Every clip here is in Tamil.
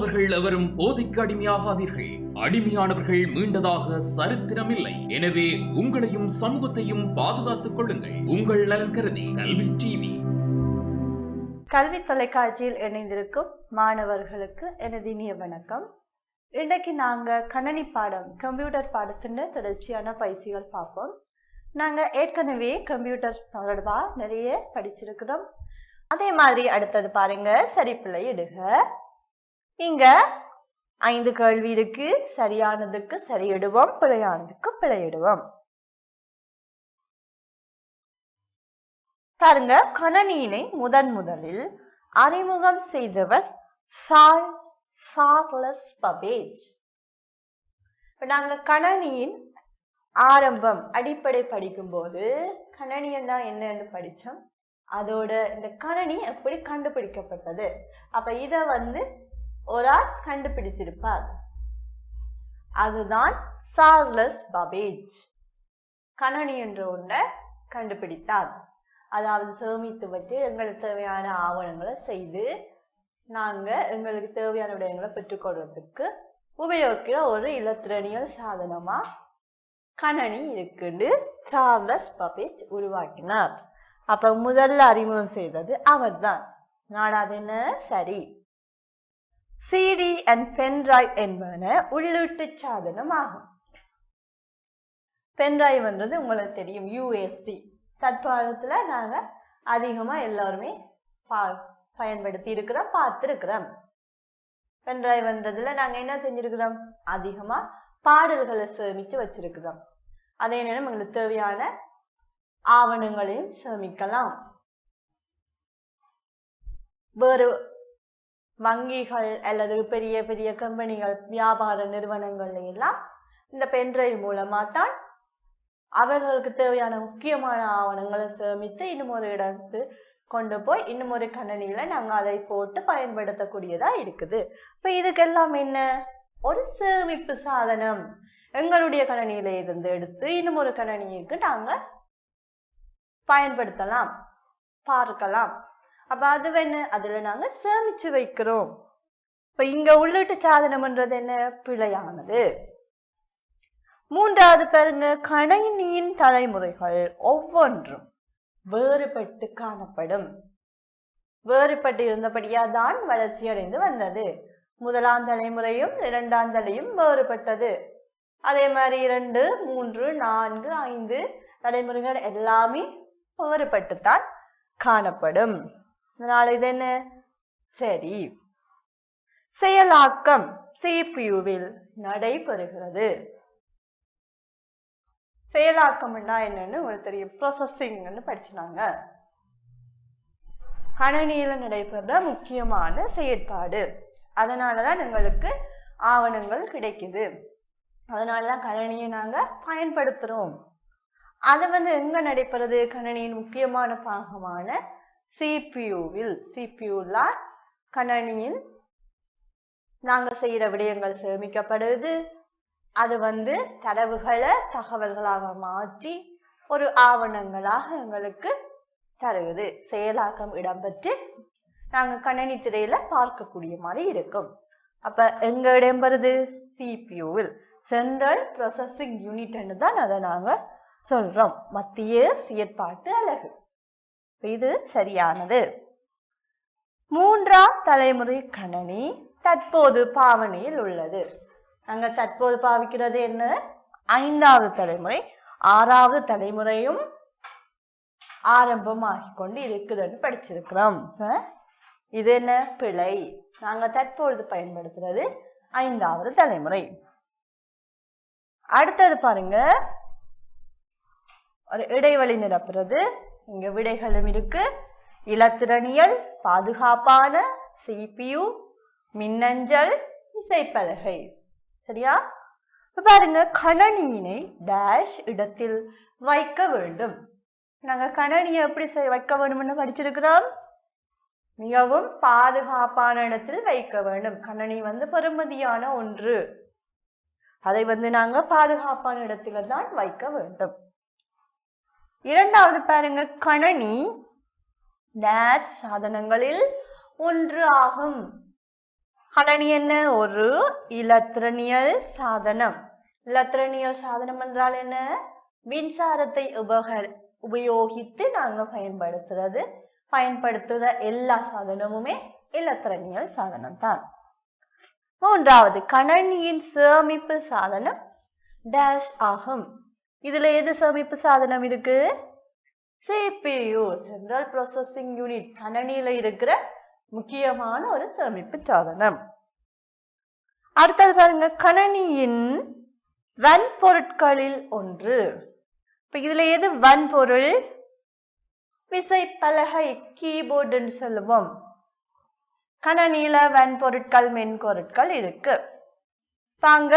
மாணவர்கள் எவரும் போதைக்கு அடிமையாகாதீர்கள். அடிமையானவர்கள் மீண்டதாக சரித்திரமில்லை. எனவே உங்களையும் சமூகத்தையும் பாதுகாத்துக் கொள்ளுங்கள். உங்கள் நலன் கருதி கல்வி டிவி. கல்வி தொலைக்காட்சியில் இணைந்திருக்கும் மாணவர்களுக்கு எனது இனிய வணக்கம். இன்றைக்கு நாங்க கணனி பாடம் கம்ப்யூட்டர் பாடத்தின் தொடர்ச்சியான பயிற்சிகள் பார்ப்போம். நாங்க ஏற்கனவே கம்ப்யூட்டர் தொடர்பா நிறைய படிச்சிருக்கிறோம். அதே மாதிரி அடுத்தது பாருங்க சரி பிள்ளை இடுக இங்க ஐந்து கேள்வி இருக்கு. சரியானதுக்கு சரியிடுவோம் பிழையானதுக்கு பிழையிடுவோம். பாருங்க கணனியினை முதன் முதலில் அறிமுகம் செய்தவர் சால் சார்லஸ் பபேஜ். நாங்க கணனியின் ஆரம்பம் அடிப்படை படிக்கும்போது கணனியன்னா என்னன்னு படிச்சோம். அதோட இந்த கணனி எப்படி கண்டுபிடிக்கப்பட்டது? அப்ப இத வந்து ஒரு ஆள் கண்டுபிடித்திருப்பார். அதுதான் சார்லஸ் பபேஜ். கணனி என்ற ஒன்றை கண்டுபிடித்தார். அதாவது சேமித்து வச்சு எங்களுக்கு தேவையான ஆவணங்களை செய்து நாங்கள் எங்களுக்கு தேவையான விடயங்களை பெற்றுக்கொள்றதுக்கு உபயோகிக்கிற ஒரு இலத்திரனியல் சாதனமா கணனி இருக்குன்னு சார்லஸ் பபேஜ் உருவாக்கினார். அப்ப முதல்ல அறிமுகம் செய்தது அவர்தான். நாடாது என்ன சரி. சிடி அண்ட் பென்ட்ரைவ் என்பன உள்ளீட்டு சாதனம் ஆகும் பென்ட்ரைவ் என்றது உங்களுக்கு தெரியும் யூஎஸ்பி தற்காலத்தில் நாங்கள் அதிகமாக எல்லாருமே பா பயன்படுத்தி இருக்கிறோம் பார்த்துருக்கிறோம். பென்ட்ரைவ்ன்றதுல நாங்கள் என்ன செஞ்சிருக்கிறோம்? அதிகமாக பாடல்களை சேமித்து வச்சிருக்கிறோம். அதே நேரம் எங்களுக்கு தேவையான ஆவணங்களையும் சேமிக்கலாம். வேறு வங்கிகள் அல்லது பெரிய பெரிய கம்பெனிகள் வியாபார நிறுவனங்கள் எல்லாம் இந்த பென்ட்ரைவ் மூலமா தான் அவர்களுக்கு தேவையான முக்கியமான ஆவணங்களை சேமித்து இன்னும் ஒரு இடத்துக்கு கொண்டு போய் இன்னும் ஒரு கணனியில நாங்க அதை போட்டு பயன்படுத்தக்கூடியதா இருக்குது. இப்ப இதுக்கெல்லாம் என்ன? ஒரு சேமிப்பு சாதனம். எங்களுடைய கணனியில இருந்து எடுத்து இன்னும் ஒரு கணனிக்கு நாங்க பயன்படுத்தலாம் பார்க்கலாம். அப்ப அது என்ன அதுல நாங்க சேமிச்சு வைக்கிறோம். இப்ப இங்க உள்ளிட்டு சாதனம்ன்றது என்ன? பிழையானது. மூன்றாவது பாருங்க. கணினியின் தலைமுறைகள் ஒவ்வொன்றும் வேறுபட்டு காணப்படும். வேறுபட்டு இருந்தபடியா தான் வளர்ச்சி அடைந்து வந்தது. முதலாம் தலைமுறையும் இரண்டாம் தலையும் வேறுபட்டது. அதே மாதிரி இரண்டு மூன்று நான்கு ஐந்து தலைமுறைகள் எல்லாமே வேறுபட்டுத்தான் காணப்படும். அதனால இது என்ன? சரி. செயலாக்கம் சிபியுவில் நடைபெறுகிறது. செயலாக்கம்னா என்னன்னு உங்களுக்கு தெரியும். ப்ரொசஸிங்னு படிச்சுனாங்க கணனியில் நடைபெற முக்கியமான செயற்பாடு. அதனாலதான் எங்களுக்கு ஆவணங்கள் கிடைக்குது. அதனாலதான் கணனியை நாங்க பயன்படுத்துறோம். அது வந்து எங்க நடைபெறுது? கணனியின் முக்கியமான பாகமான சிபியூவில் சிபியூல கணனியில் நாங்கள் செய்கிற விடயங்கள் சேமிக்கப்படுது. அது வந்து தரவுகளை தகவல்களாக மாற்றி ஒரு ஆவணங்களாக எங்களுக்கு தருகுது செயலாக்கம் இடம்பெற்று நாங்கள் கணினி திரையில பார்க்கக்கூடிய மாதிரி இருக்கும். அப்ப எங்க இடம்பெறுது சிபியூவில் சென்ட்ரல் ப்ரொசஸிங் யூனிட்னு தான் அதை நாங்கள் சொல்றோம். மத்திய செயற்பாட்டு அழகு இது சரியானது. மூன்றாம் தலைமுறை கணனி தற்போது பாவனையில் உள்ளது. அங்க தற்போது பாவிக்கிறது என்ன? ஐந்தாவது தலைமுறை. ஆறாவது தலைமுறையும் ஆரம்பமாகி கொண்டு இருக்குதுன்னு படிச்சிருக்கிறோம் இது என்ன? பிழை. நாங்க தற்பொழுது பயன்படுத்துறது ஐந்தாவது தலைமுறை. அடுத்தது பாருங்க. ஒரு இடைவெளி நிரப்புறது. இங்க விடைகளும் இருக்கு. இலத்திரனியல் பாதுகாப்பான சிபியு மின்னஞ்சல் இசைப்பலகை. சரியா? பாருங்க கணனியினை டேஷ் இடத்தில் வைக்க வேண்டும். நாங்க கணனியை எப்படி செய்- வைக்க வேண்டும்னு படிச்சிருக்கிறோம்? மிகவும் பாதுகாப்பான இடத்தில் வைக்க வேண்டும். கணனி வந்து பெருமதியான ஒன்று. அதை வந்து நாங்க பாதுகாப்பான இடத்துல தான் வைக்க வேண்டும். இரண்டாவது பாருங்க கணனி டேஷ் சாதனங்களில் ஒன்று ஆகும். கணனி என்ன? ஒரு இலத்திரனியல் சாதனம். இலத்திரனியல் சாதனம் என்றால் என்ன? மின்சாரத்தை உபக உபயோகித்து நாங்கள் பயன்படுத்துறது. பயன்படுத்துகிற எல்லா சாதனமுமே இலத்திரனியல் சாதனம் தான் மூன்றாவது கணனியின் சேமிப்பு சாதனம் டேஷ் ஆகும். இதுல எது சேமிப்பு சாதனம் இருக்கு? சிபியு சென்ட்ரல் ப்ராசஸிங் யூனிட் கணனியில இருக்கிற முக்கியமான ஒரு சேமிப்பு சாதனம். அடுத்தது பாருங்க கணனியின் வன்பொருட்களில் ஒன்று. இப்ப இதுல எது வன்பொருள்? விசைப்பலகை கீபோர்டுன்னு சொல்லுவோம். கணனியில வன்பொருட்கள் மென்பொருட்கள் இருக்கு. பாங்க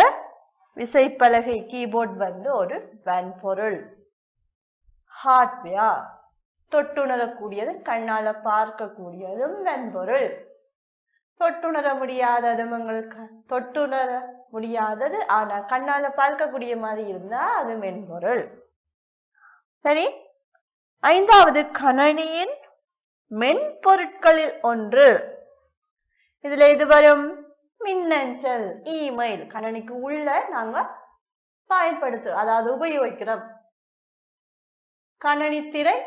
விசைப்பலகை கீபோர்ட் வந்து ஒரு வன்பொருள். ஹார்ட்வேர் தொட்டுணரக்கூடியதும் கண்ணால பார்க்கக்கூடியதும் வன்பொருள். தொட்டுணர முடியாததும் உங்களுக்கு தொட்டுணர முடியாதது ஆனா கண்ணால பார்க்கக்கூடிய மாதிரி இருந்தா அது மென்பொருள். சரி ஐந்தாவது கணனியின் மென்பொருட்களில் ஒன்று. இதுல எது வரும்? மின்னஞ்சல் இமெயில் கணனிக்கு உள்ள நாங்க பயன்படுத்து அதாவது உபயோகிக்கிறோம். கணனி திரை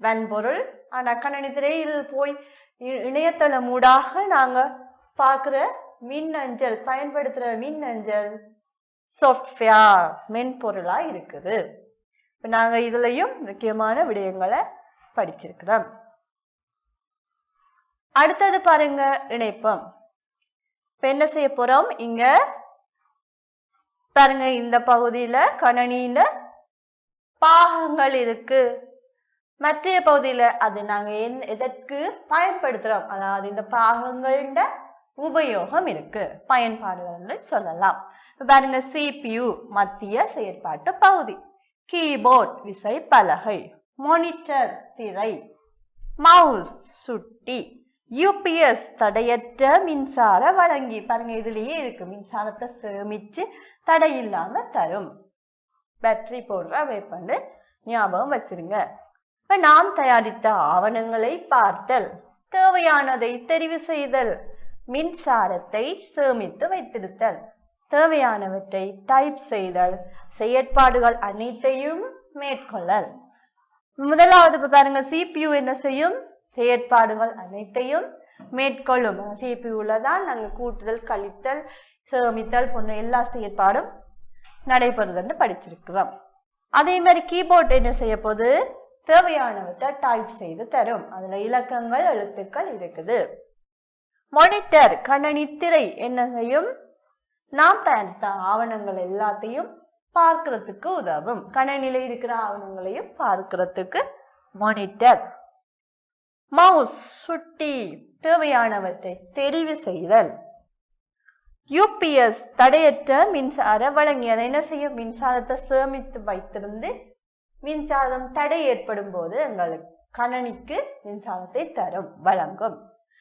வன்பொருள். ஆனா கணனி திரையில் போய் இ- இணையதளம் ஊடாக நாங்க பார்க்குற மின்னஞ்சல் பயன்படுத்துற மின்னஞ்சல் சாஃப்ட்வேர் மென்பொருளா இருக்குது. இப்போ நாங்க இதுலயும் முக்கியமான விடயங்களை படிச்சிருக்கிறோம். அடுத்தது பாருங்க இணைப்பம். இப்ப என்ன செய்ய போறோம்? இங்க பாருங்க இந்த பகுதியில கணனியில பாகங்கள் இருக்கு. மற்றைய பகுதியில அது நாங்க என் எதற்கு பயன்படுத்துறோம்? அதாவது இந்த பாகங்களோட உபயோகம் இருக்கு. பயன்பாடுகள்னு சொல்லலாம். பாருங்க சிபியு மத்திய செயற்பாட்டு பகுதி. கீபோர்ட் விசை பலகை மானிட்டர் திரை மவுஸ் சுட்டி யூபிஎஸ் தடையற்ற மின்சார வழங்கி பாருங்க இதுலயே இருக்கு. மின்சாரத்தை சேமிச்சு தடை இல்லாம தரும். பேட்டரி போடுற வேப்பண்டு ஞாபகம் வச்சிருங்க. இப்ப நாம் தயாரித்த ஆவணங்களை பார்த்தல். தேவையானதை தெரிவு செய்தல். மின்சாரத்தை சேமித்து வைத்திருத்தல். தேவையானவற்றை டைப் செய்தல். செயற்பாடுகள் அனைத்தையும் மேற்கொள்ளல். முதலாவது பாருங்க சிபியூ என்ன செய்யும்? செயற்பாடுகள் அனைத்தையும் மேற்கொள்ளும். சிபி தான் நாங்கள் கூட்டுதல் கழித்தல் சேமித்தல் போன்ற எல்லா செயற்பாடும் நடைபெறுதுன்னு படிச்சிருக்கிறோம். அதே மாதிரி கீபோர்ட் என்ன செய்ய போது தேவையானவற்றை டைப் செய்து தரும். அதுல இலக்கங்கள் எழுத்துக்கள் இருக்குது. மானிட்டர் கணனி திரை என்ன செய்யும்? நாம் தயாரித்த ஆவணங்கள் எல்லாத்தையும் பார்க்கறதுக்கு உதவும். கணனில இருக்கிற ஆவணங்களையும் பார்க்கறதுக்கு மானிட்டர் மவுஸ் சுட்டி தேவையானவற்றை தெரிவு செய்தல். யூபிஎஸ் தடையற்ற மின்சார வழங்கியதை. என்ன செய்யும்? மின்சாரத்தை சேமித்து வைத்திருந்து மின்சாரம் தடை ஏற்படும் போது எங்களுக்கு கணனிக்கு மின்சாரத்தை தரும் வழங்கும்.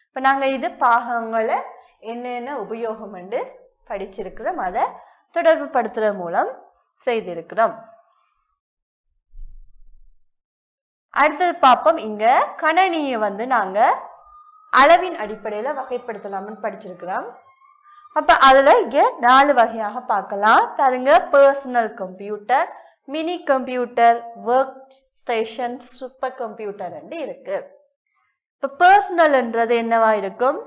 இப்ப நாங்க இது பாகங்களை என்னென்ன உபயோகம் என்று படிச்சிருக்கிறோம். அதை தொடர்பு படுத்துற மூலம் செய்திருக்கிறோம். அடுத்தது பார்ப்போம். இங்க கணனியை வந்து நாங்க அளவின் அடிப்படையில வகைப்படுத்தலாம்னு படிச்சிருக்கிறோம். அப்ப அதுல இங்க நாலு வகையாக பார்க்கலாம். பாருங்க personal computer mini computer work station super computer இருக்கு. இப்போ பர்சனல்ன்றது என்னவா இருக்கும்?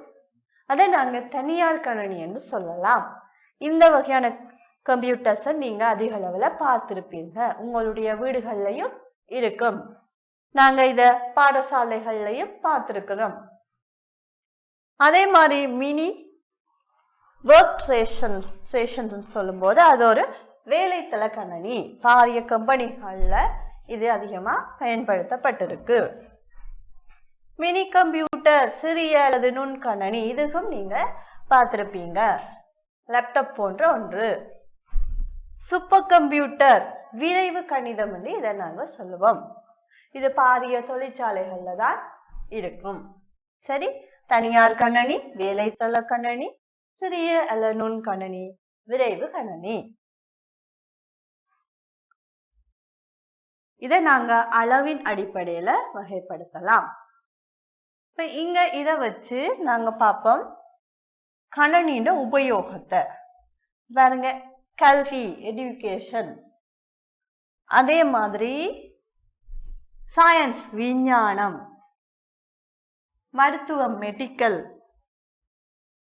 அதை நாங்கள் தனியார் கணனி என்று சொல்லலாம். இந்த வகையான கம்ப்யூட்டர்ஸை நீங்கள் அதிக அளவில் பார்த்துருப்பீங்க. உங்களுடைய வீடுகள்லையும் இருக்கும். நாங்க இத பாடசாலைகள்லயும் பார்த்துருக்கிறோம் அதே மாதிரி மினி ஒர்க் ஸ்டேஷன் ஸ்டேஷன் சொல்லும்போது அது ஒரு வேலைத்தள கணனி. பாரிய கம்பெனிகள்ல இது அதிகமா பயன்படுத்தப்பட்டிருக்கு. மினி கம்ப்யூட்டர் சிறிய அல்லது நுண்கணனி இதுக்கும் நீங்க பார்த்துருப்பீங்க லேப்டாப் போன்ற ஒன்று. சூப்பர் கம்ப்யூட்டர் விரைவு கணிதம் என்று இதை நாங்கள் சொல்லுவோம். இது பாரிய தொழிற்சாலைகள்ல தான் இருக்கும். சரி தனியார் கணனி வேலைத்தள கணனி சிறிய அல்ல நுண் கணனி விரைவு கணனி. இதை நாங்க அளவின் அடிப்படையில வகைப்படுத்தலாம். இப்ப இங்க இத வச்சு நாங்க பார்ப்போம். கணனியோட உபயோகத்தை. பாருங்க கல்வி எஜுகேஷன் அதே மாதிரி சயின்ஸ் விஞ்ஞானம். மருத்துவம் மெடிக்கல்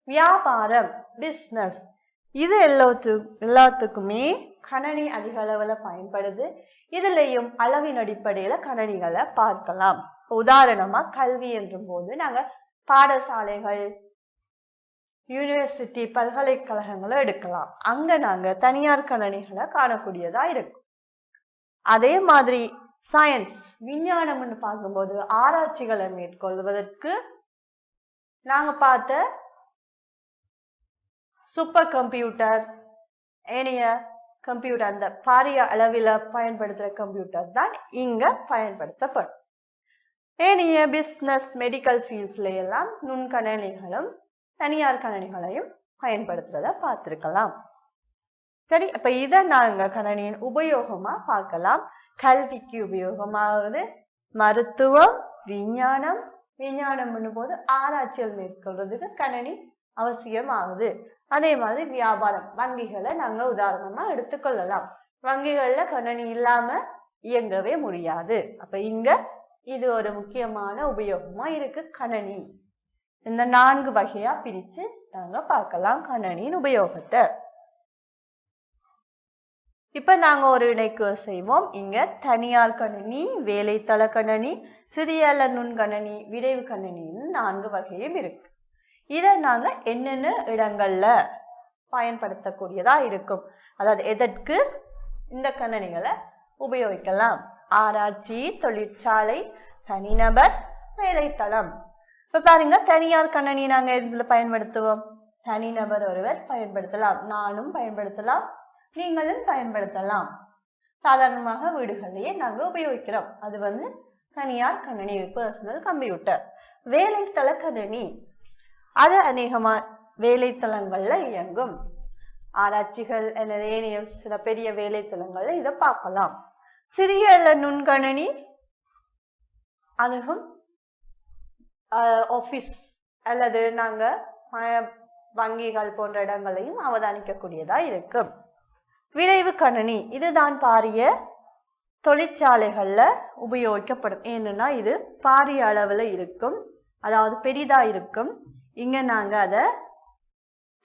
வியாபாரம் பிஸ்னஸ் இது எல்லாத்து எல்லாத்துக்குமே கணனி அதிக அளவில் பயன்படுது. இதுலேயும் அளவின் அடிப்படையில் கணனிகளை பார்க்கலாம். உதாரணமாக கல்வி என்றும் போது நாங்கள் பாடசாலைகள் யூனிவர்சிட்டி பல்கலைக்கழகங்களை எடுக்கலாம். அங்கே நாங்கள் தனியார் கணனிகளை காணக்கூடியதாக இருக்கும். அதே மாதிரி சயின்ஸ் விஞ்ஞானம்னு பார்க்கும்போது ஆராய்ச்சிகளை மேற்கொள்வதற்கு நாங்கள் பார்த்த சூப்பர் கம்ப்யூட்டர் ஏனைய கம்ப்யூட்டர் அந்த பாரிய அளவில் பயன்படுத்துகிற கம்ப்யூட்டர் தான் இங்கே பயன்படுத்தப்படும். ஏனைய பிஸ்னஸ் மெடிக்கல் ஃபீல்ட்ஸ்ல எல்லாம் நுண்கணனிகளும் தனியார் கணனிகளையும் பயன்படுத்துறத பார்த்துருக்கலாம். சரி அப்ப இதை நாங்க கணனியின் உபயோகமா பார்க்கலாம். கல்விக்கு உபயோகமாகுது மருத்துவம் விஞ்ஞானம் விஞ்ஞானம் போது ஆராய்ச்சிகள் மேற்கொள்றதுக்கு கணனி அவசியமாகுது. அதே மாதிரி வியாபாரம் வங்கிகளை நாங்க உதாரணமா எடுத்துக்கொள்ளலாம். வங்கிகள்ல கணனி இல்லாம இயங்கவே முடியாது. அப்ப இங்க இது ஒரு முக்கியமான உபயோகமா இருக்கு கணனி. இந்த நான்கு வகையா பிரிச்சு நாங்க பார்க்கலாம் கணனியின் உபயோகத்தை. இப்போ நாங்கள் ஒரு இணைக்கு செய்வோம். இங்கே தனியார் கணினி வேலைத்தள கணனி சிறிய அல்ல நுண்கணனி விரைவு கணனின்னு நான்கு வகையும் இருக்கு. இதை நாங்கள் என்னென்ன இடங்களில் பயன்படுத்தக்கூடியதாக இருக்கும்? அதாவது எதற்கு இந்த கணனிகளை உபயோகிக்கலாம்? ஆராய்ச்சி தொழிற்சாலை தனிநபர் வேலைத்தளம். இப்போ பாருங்க தனியார் கணனி நாங்கள் இதில் பயன்படுத்துவோம்? தனிநபர் ஒருவர் பயன்படுத்தலாம். நானும் பயன்படுத்தலாம். நீங்களும் பயன்படுத்தலாம். சாதாரணமாக வீடுகளிலேயே நாங்கள் உபயோகிக்கிறோம். அது வந்து தனியார் கணினி பர்சனல் கம்ப்யூட்டர் வேலைத்தள கணினி. அது அநேகமா வேலைத்தளங்கள்ல இயங்கும். ஆராய்ச்சிகள் அல்லது ஏனைய சில பெரிய வேலைத்தளங்கள்ல இதை பார்க்கலாம். சிறிய அல்ல நுண்கணினி. அதுவும் ஆஃபீஸ் அல்லது நாங்கள் வங்கிகள் போன்ற இடங்களையும் அவதானிக்கக்கூடியதாக இருக்கும். விரைவு கணனி. இதுதான் பாரிய தொழிற்சாலைகளில் உபயோகிக்கப்படும். ஏன்னா இது பாரிய அளவில் இருக்கும். அதாவது பெரிதாக இருக்கும். இங்கே நாங்கள் அதை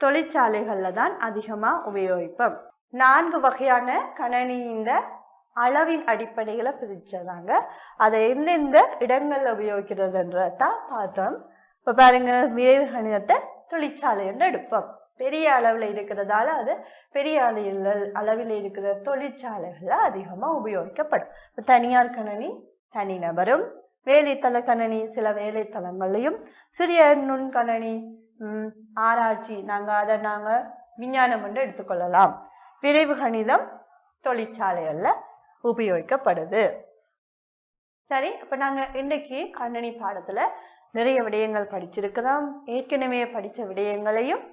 தொழிற்சாலைகளில் தான் அதிகமாக உபயோகிப்போம். நான்கு வகையான கணனி இந்த அளவின் அடிப்படையில் பிரித்ததாங்க அதை எந்தெந்த இடங்களில் உபயோகிக்கிறதுன்றதான் பார்த்தோம். இப்போ பாருங்க விரைவு கணிதத்தை தொழிற்சாலை என்று எடுப்போம். பெரிய அளவில் இருக்கிறதால அது பெரிய அளவில் அளவில் இருக்கிற தொழிற்சாலைகளில் அதிகமாக உபயோகிக்கப்படும். இப்போ தனியார் கணனி தனிநபரும் வேலைத்தள கணனி சில வேலைத்தளங்களையும் சிறிய நுண்கணனி ஆராய்ச்சி நாங்கள் அதை நாங்கள் விஞ்ஞானம் என்று எடுத்துக்கொள்ளலாம். விரைவு கணிதம் தொழிற்சாலைகளில் உபயோகிக்கப்படுது. சரி இப்போ நாங்கள் இன்னைக்கு கணினி பாடத்தில் நிறைய விடயங்கள் படிச்சிருக்கிறோம். ஏற்கனவே படித்த விடயங்களையும்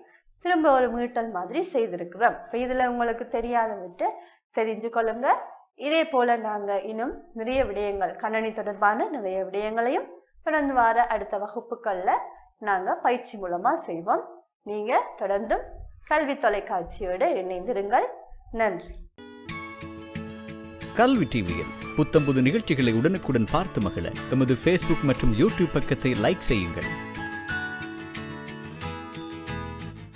திரும்ப ஒரு மீட்டல் மாதிரி செய்திருக்கிறோம். இப்போ இதில் உங்களுக்கு தெரியாத விட்டு தெரிஞ்சு கொள்ளுங்க. இதே போல் நாங்கள் இன்னும் நிறைய விடயங்கள் கணனி தொடர்பான நிறைய விடயங்களையும் தொடர்ந்து வார அடுத்த வகுப்புகளில் நாங்கள் பயிற்சி மூலமாக செய்வோம். நீங்கள் தொடர்ந்தும் கல்வி தொலைக்காட்சியோடு இணைந்திருங்கள். நன்றி. கல்வி டிவியில் புத்தம்புது நிகழ்ச்சிகளை உடனுக்குடன் பார்த்து மகிழ. எமது ஃபேஸ்புக் மற்றும் யூடியூப் பக்கத்தை லைக் செய்யுங்கள்.